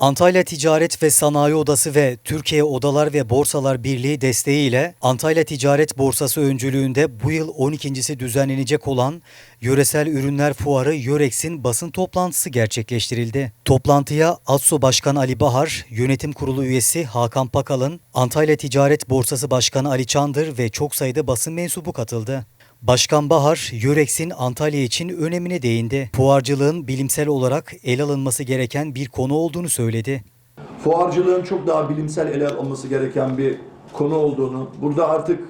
Antalya Ticaret ve Sanayi Odası ve Türkiye Odalar ve Borsalar Birliği desteğiyle Antalya Ticaret Borsası öncülüğünde bu yıl 12.si düzenlenecek olan Yöresel Ürünler Fuarı Yörex'in basın toplantısı gerçekleştirildi. Toplantıya ASSO Başkanı Ali Bahar, Yönetim Kurulu üyesi Hakan Pakalın, Antalya Ticaret Borsası Başkanı Ali Çandır ve çok sayıda basın mensubu katıldı. Başkan Bahar, Yörex'in Antalya için önemine değindi. Fuarcılığın bilimsel olarak ele alınması gereken bir konu olduğunu söyledi. fuarcılığın çok daha bilimsel ele alınması gereken bir konu olduğunu, burada artık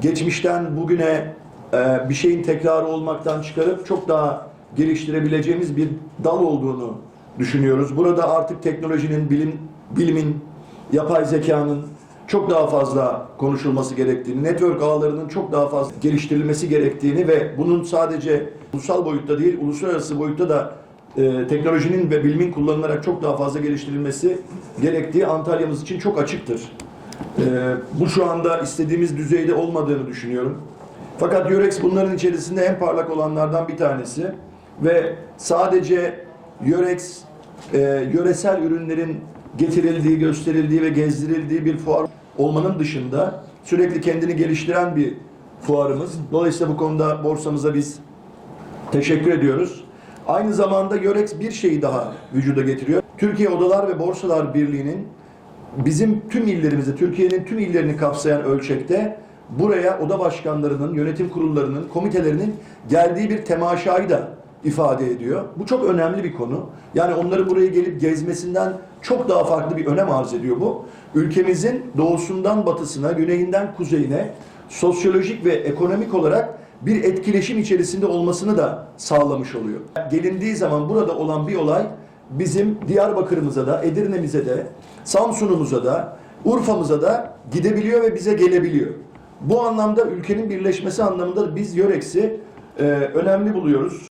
geçmişten bugüne e, bir şeyin tekrarı olmaktan çıkarıp çok daha geliştirebileceğimiz bir dal olduğunu düşünüyoruz. Burada artık teknolojinin, bilim, bilimin, yapay zekanın çok daha fazla konuşulması gerektiğini, network ağlarının çok daha fazla geliştirilmesi gerektiğini ve bunun sadece ulusal boyutta değil, uluslararası boyutta da e, teknolojinin ve bilimin kullanılarak çok daha fazla geliştirilmesi gerektiği Antalya'mız için çok açıktır. E, bu şu anda istediğimiz düzeyde olmadığını düşünüyorum. Fakat Eurex bunların içerisinde en parlak olanlardan bir tanesi ve sadece Eurex e, yöresel ürünlerin getirildiği, gösterildiği ve gezdirildiği bir fuar olmanın dışında sürekli kendini geliştiren bir fuarımız. Dolayısıyla bu konuda borsamıza biz Teşekkür ediyoruz. Aynı zamanda Görex bir şeyi daha vücuda getiriyor. Türkiye Odalar ve Borsalar Birliği'nin bizim tüm illerimizi, Türkiye'nin tüm illerini kapsayan ölçekte buraya oda başkanlarının, yönetim kurullarının, komitelerinin geldiği bir temaşayı da ifade ediyor. Bu çok önemli bir konu. Yani onların buraya gelip gezmesinden çok daha farklı bir önem arz ediyor bu. Ülkemizin doğusundan batısına, güneyinden kuzeyine sosyolojik ve ekonomik olarak bir etkileşim içerisinde olmasını da sağlamış oluyor. Gelindiği zaman burada olan bir olay bizim Diyarbakır'ımıza da, Edirne'mize de, Samsun'umuza da, Urfa'mıza da gidebiliyor ve bize gelebiliyor. Bu anlamda ülkenin birleşmesi anlamında biz Yörex'i e, önemli buluyoruz.